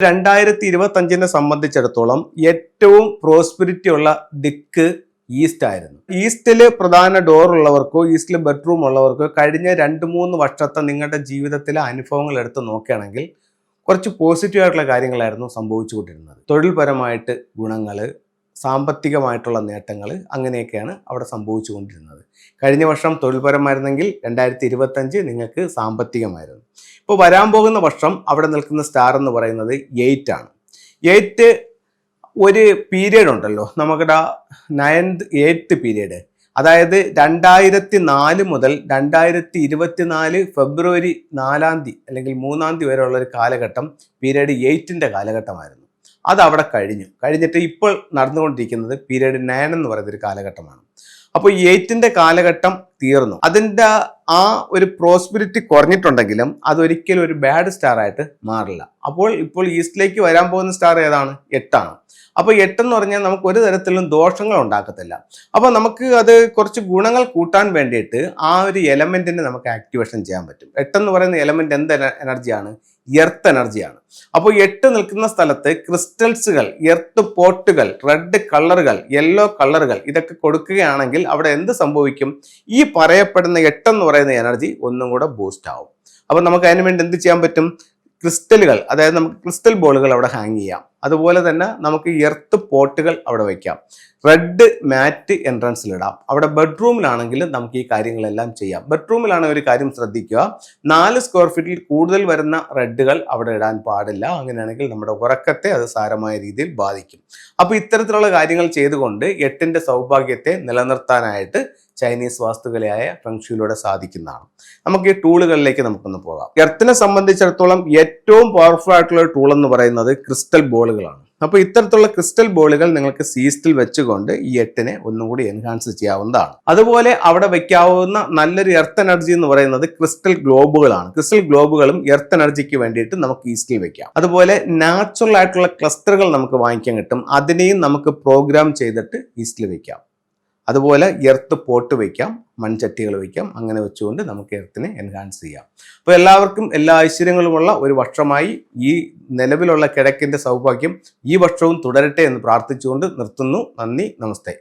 രണ്ടായിരത്തി ഇരുപത്തി അഞ്ചിനെ സംബന്ധിച്ചിടത്തോളം ഏറ്റവും പ്രോസ്പിരിറ്റി ഉള്ള ദിക്ക് ഈസ്റ്റ് ആയിരുന്നു. ഈസ്റ്റിൽ പ്രധാന ഡോർ ഉള്ളവർക്കോ ഈസ്റ്റിൽ ബെഡ്റൂം ഉള്ളവർക്കോ കഴിഞ്ഞ രണ്ട് മൂന്ന് വർഷത്തെ നിങ്ങളുടെ ജീവിതത്തിലെ അനുഭവങ്ങൾ എടുത്ത് നോക്കുകയാണെങ്കിൽ കുറച്ച് പോസിറ്റീവ് ആയിട്ടുള്ള കാര്യങ്ങളായിരുന്നു സംഭവിച്ചുകൊണ്ടിരുന്നത്. തൊഴിൽപരമായിട്ട് ഗുണങ്ങൾ സാമ്പത്തികമായിട്ടുള്ള നേട്ടങ്ങൾ അങ്ങനെയൊക്കെയാണ് അവിടെ സംഭവിച്ചുകൊണ്ടിരുന്നത്. കഴിഞ്ഞ വർഷം തൊഴിൽപരമായിരുന്നെങ്കിൽ രണ്ടായിരത്തി ഇരുപത്തഞ്ച് നിങ്ങൾക്ക് സാമ്പത്തികമായിരുന്നു. ഇപ്പോൾ വരാൻ പോകുന്ന വർഷം അവിടെ നിൽക്കുന്ന സ്റ്റാർ എന്ന് പറയുന്നത് എയ്റ്റ് ആണ്. എയ്റ്റ് ഒരു പീരീഡ് ഉണ്ടല്ലോ. നമുക്കിടെ നയൻത് എയ്ത്ത് പീരീഡ് അതായത് രണ്ടായിരത്തി നാല് മുതൽ രണ്ടായിരത്തി ഇരുപത്തിനാല് ഫെബ്രുവരി നാലാം തീയതി അല്ലെങ്കിൽ മൂന്നാം തീയതി വരെയുള്ള ഒരു കാലഘട്ടം പീരീഡ് എയ്റ്റിന്റെ കാലഘട്ടമായിരുന്നു. അത് അവിടെ കഴിഞ്ഞു. കഴിഞ്ഞിട്ട് ഇപ്പോൾ നടന്നുകൊണ്ടിരിക്കുന്നത് പീരീഡ് നയൻ എന്ന് പറയുന്ന ഒരു കാലഘട്ടമാണ്. അപ്പോൾ എയ്റ്റിന്റെ കാലഘട്ടം തീർന്നു. അതിന്റെ ആ ഒരു പ്രോസ്പിരിറ്റി കുറഞ്ഞിട്ടുണ്ടെങ്കിലും അതൊരിക്കലും ഒരു ബാഡ് സ്റ്റാർ ആയിട്ട് മാറില്ല. അപ്പോൾ ഇപ്പോൾ ഈസ്റ്റിലേക്ക് വരാൻ പോകുന്ന സ്റ്റാർ ഏതാണ്? എട്ടാണ് അപ്പോൾ എട്ടെന്ന് പറഞ്ഞാൽ നമുക്ക് ഒരു തരത്തിലും ദോഷങ്ങൾ ഉണ്ടാക്കത്തില്ല. അപ്പോൾ നമുക്ക് അത് കുറച്ച് ഗുണങ്ങൾ കൂട്ടാൻ വേണ്ടിയിട്ട് ആ ഒരു എലമെന്റിനെ നമുക്ക് ആക്ടിവേഷൻ ചെയ്യാൻ പറ്റും. എട്ടെന്ന് പറയുന്ന എലമെന്റ് എന്ത് എനർജിയാണ് എർത്ത് എനർജിയാണ്. അപ്പോൾ എട്ട് നിൽക്കുന്ന സ്ഥലത്ത് ക്രിസ്റ്റൽസുകൾ എർത്ത് പോട്ടുകൾ റെഡ് കളറുകൾ യെല്ലോ കളറുകൾ ഇതൊക്കെ കൊടുക്കുകയാണെങ്കിൽ അവിടെ എന്ത് സംഭവിക്കും? ഈ പറയപ്പെടുന്ന എട്ടെന്ന് പറയുന്ന എനർജി ഒന്നും കൂടെ ബൂസ്റ്റ് ആവും. അപ്പോൾ നമുക്ക് അതിന് വേണ്ടി എന്ത് ചെയ്യാൻ പറ്റും? ക്രിസ്റ്റലുകൾ അതായത് നമുക്ക് ക്രിസ്റ്റൽ ബോളുകൾ അവിടെ ഹാങ് ചെയ്യാം. അതുപോലെ തന്നെ നമുക്ക് എർത്ത് പോട്ടുകൾ അവിടെ വയ്ക്കാം റെഡ് മാറ്റ് എൻട്രൻസിലിടാം അവിടെ ബെഡ്റൂമിലാണെങ്കിൽ നമുക്ക് ഈ കാര്യങ്ങളെല്ലാം ചെയ്യാം. ബെഡ്റൂമിലാണ് ഒരു കാര്യം ശ്രദ്ധിക്കുക. നാല് സ്ക്വയർ ഫീറ്റിൽ കൂടുതൽ വരുന്ന റെഡുകൾ അവിടെ ഇടാൻ പാടില്ല. അങ്ങനെയാണെങ്കിൽ നമ്മുടെ ഉറക്കത്തെ അത് സാരമായ രീതിയിൽ ബാധിക്കും. അപ്പോൾ ഇത്തരത്തിലുള്ള കാര്യങ്ങൾ ചെയ്തുകൊണ്ട് എട്ടിന്റെ സൗഭാഗ്യത്തെ നിലനിർത്താനായിട്ട് ചൈനീസ് വാസ്തുകലയായ ഫംഗ്ഷയിലൂടെ സാധിക്കുന്നതാണ്. നമുക്ക് ഈ ടൂളുകളിലേക്ക് നമുക്കൊന്ന് പോകാം. എർത്തിനെ സംബന്ധിച്ചിടത്തോളം ഏറ്റവും പവർഫുൾ ആയിട്ടുള്ള ടൂൾ എന്ന് പറയുന്നത് ക്രിസ്റ്റൽ ബോളുകളാണ് അപ്പോൾ ഇത്തരത്തിലുള്ള ക്രിസ്റ്റൽ ബോളുകൾ നിങ്ങൾക്ക് സീസ്റ്റിൽ വെച്ചുകൊണ്ട് ഈ എട്ടിനെ ഒന്നും കൂടി എൻഹാൻസ് ചെയ്യാവുന്നതാണ്. അതുപോലെ അവിടെ വെക്കാവുന്ന നല്ലൊരു എർത്ത് എനർജി എന്ന് പറയുന്നത് ക്രിസ്റ്റൽ ഗ്ലോബുകളാണ് ക്രിസ്റ്റൽ ഗ്ലോബുകളും എർത്ത് എനർജിക്ക് വേണ്ടിയിട്ട് നമുക്ക് ഈസ്റ്റിൽ വെക്കാം. അതുപോലെ നാച്ചുറൽ ആയിട്ടുള്ള ക്ലസ്റ്ററുകൾ നമുക്ക് വാങ്ങിക്കാൻ കിട്ടും. അതിനെയും നമുക്ക് പ്രോഗ്രാം ചെയ്തിട്ട് ഈസ്റ്റിൽ വെക്കാം. അതുപോലെ എർത്ത് പോട്ട് വയ്ക്കാം മൺചട്ടികൾ വയ്ക്കാം അങ്ങനെ വെച്ചുകൊണ്ട് നമുക്ക് എർത്തിനെ എൻഹാൻസ് ചെയ്യാം. അപ്പോൾ എല്ലാവർക്കും എല്ലാ ഐശ്വര്യങ്ങളുമുള്ള ഒരു വർഷമായി ഈ നിലവിലുള്ള കിഴക്കിന്റെ സൗഭാഗ്യം ഈ വർഷവും തുടരട്ടെ എന്ന് പ്രാർത്ഥിച്ചുകൊണ്ട് നിർത്തുന്നു. നന്ദി നമസ്തേ.